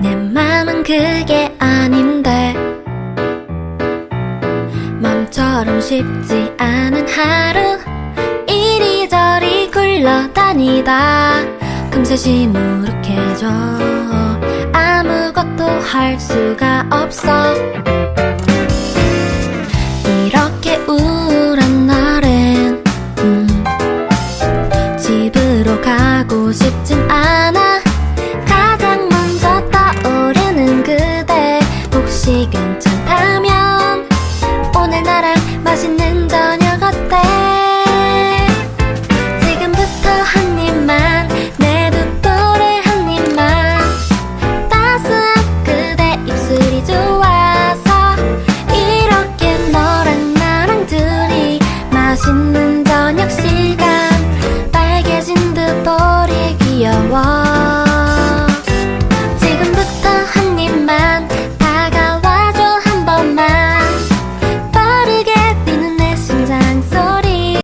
내 맘은 그게 아닌데. 맘처럼 쉽지 않은 하루 이리저리 굴러다니다. 금세 시무룩해져. 아무것도 할 수가 없어. 이렇게 우울한 날엔 음, 집으로 가고 싶진 괜찮다면 오늘 나랑 맛있는 저녁 어때? 지금부터 한 입만 내눈 또래 한 입만. 따스한 그대 입술이 좋아서 이렇게 너랑 나랑 둘이 맛있는 저녁 시